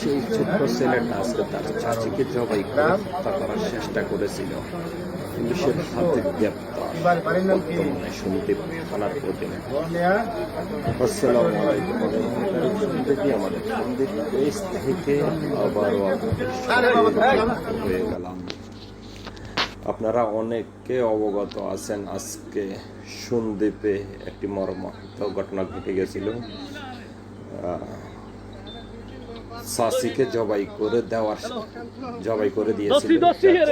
সেই ছোট্ট ছেলেটা আজকে তার চাচিকে জবাই করে হত্যা করার চেষ্টা করেছিল। পুলিশের হাতে গ্রেপ্তার থানার আসসালামু দেখি আমাদের পেজ থেকে আবারও হয়ে গেলাম। আপনারা অনেকে অবগত আছেন। আজকে সন্দ্বীপে একটি মর্মাহত ঘটনা ঘটে গেছিল। সাসিকে জবাই করে দেওয়ার জবাই করে দিয়েছিল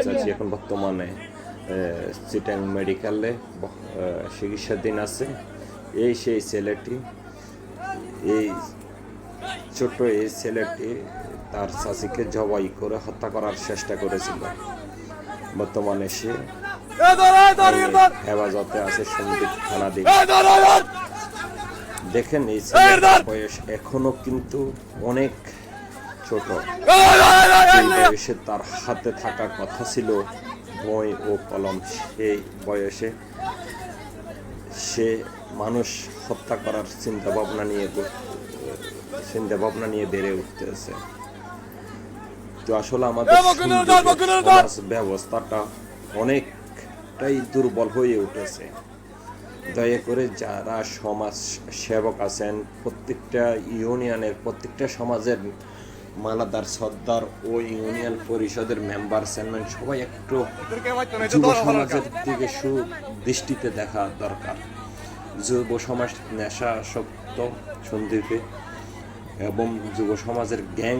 চাচি এখন বর্তমানে চিটাং মেডিকেলে চিকিৎসাধীন আছে। এই সেই ছেলেটি এই ছোট এই ছেলেটি তার চাচিকে জবাই করে হত্যা করার চেষ্টা করেছিল। বর্তমানে সে হেফাজতে আছে সন্দীপ থানাধীন। দেখেন এই ছেলেটার বয়স এখনও কিন্তু অনেক ছোট বয়সে তার হাতে থাকার কথা ছিল বই ও কলম। সেই বয়সে সে মানুষ হত্যা করার চিন্তা ভাবনা নিয়ে চিন্তা ভাবনা নিয়ে বেড়ে উঠতেছে। তো আসলে আমাদের সমাজ ব্যবস্থাটা অনেকটাই দুর্বল হয়ে উঠেছে। দয়া করে যারা সমাজ সেবক আছেন প্রত্যেকটা ইউনিয়নের প্রত্যেকটা সমাজের মালাদার সর্দার ও ইউনিয়ন পরিষদের মেম্বার চেয়ারম্যান সবাই একটু যুব সমাজের দিকে সুদৃষ্টিতে দেখা দরকার। যুব সমাজ নেশাসক্ত সন্দীপে এবং যুব সমাজের গ্যাং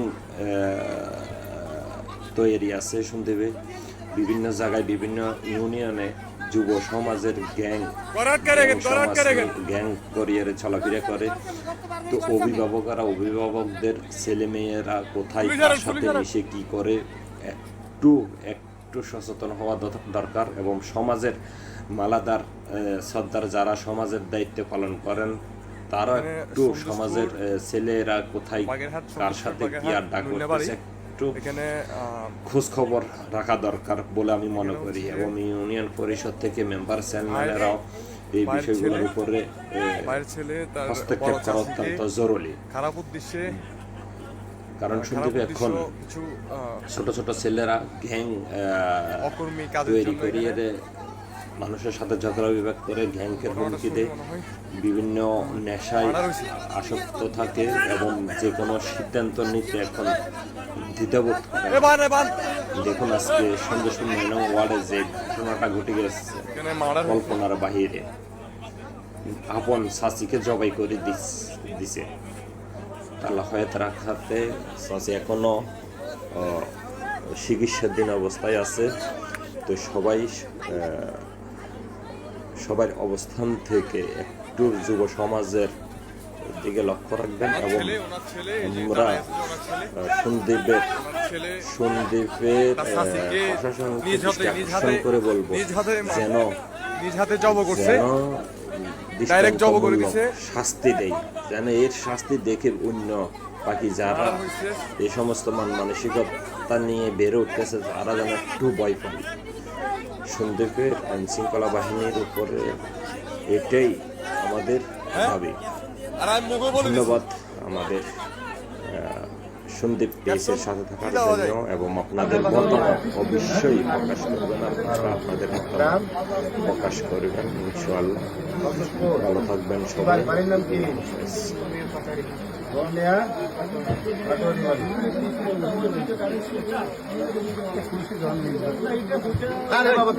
তৈরি আছে সন্দীপে। বিভিন্ন জায়গায় বিভিন্ন ইউনিয়নে যুব সমাজের গ্যাং গ্যাং করিয়ে চলাফেরা করে। তো অভিভাবকরা অভিভাবকদের ছেলে মেয়েরা কোথায় কার সাথে মিশে কি করে? একটু একটু সচেতন হওয়া দরকার এবং সমাজের মালাদার সর্দার যারা সমাজের দায়িত্ব পালন করেন তারা একটু সমাজের ছেলেরা কোথায় কার সাথে কি নুনাবাড়ি। করতেছে একটু এখানে খোঁজ খবর রাখা দরকার বলে আমি মনে করি। এবং ইউনিয়ন পরিষদ থেকে মেম্বার চেয়ারম্যানেরাও এই বিষয়গুলোর উপরে হস্তক্ষেপ করা অত্যন্ত জরুরি। খারাপ উদ্দেশ্যে কারণ শুধু শুনতে এখন ছোট ছোট ছেলেরা গ্যাং তৈরি করিয়ে মানুষের সাথে ঝগড়া বিভাগ করে গ্যাংকের হুমকি দেয় বিভিন্ন নেশায় আসক্ত থাকে এবং যে কোনো সিদ্ধান্ত নিতে এখন দ্বিধাবোধ করে। দেখুন আজকে সন্দেশ নয় ওয়ার্ডে যে ঘটনাটা ঘটে গেছে। কল্পনার বাহিরে আপন সাসিকে জবাই করে দিছে আল্লাহ হয়াত রাখাতে সাসি এখনও চিকিৎসাধীন অবস্থায় আছে তো সবাই সবার অবস্থান থেকে একটু যুব সমাজের দিকে লক্ষ্য রাখবেন এবং আমরা সন্দীপের সন্দীপের হাতে- করে বলব যেন জব করে দিছে। শাস্তি দেয় যেন এর শাস্তি দেখে অন্য বাকি যারা এই সমস্ত মান মানসিকতা নিয়ে বেড়ে উঠতেছে তারা যেন একটু ভয় পায়। সন্দীপের আইন শৃঙ্খলা বাহিনীর উপরে এটাই আমাদের হবে দাবি দিছি। ধন্যবাদ আমাদের। সন্দীপ পেসের সাথে থাকার জন্য এবং আপনাদের মতামত অবশ্যই প্রকাশ করবেন। আপনারা আপনাদের মতামত প্রকাশ করবেন ইনশাআল্লাহ। ভালো থাকবেন সবাই। আরে বাবা?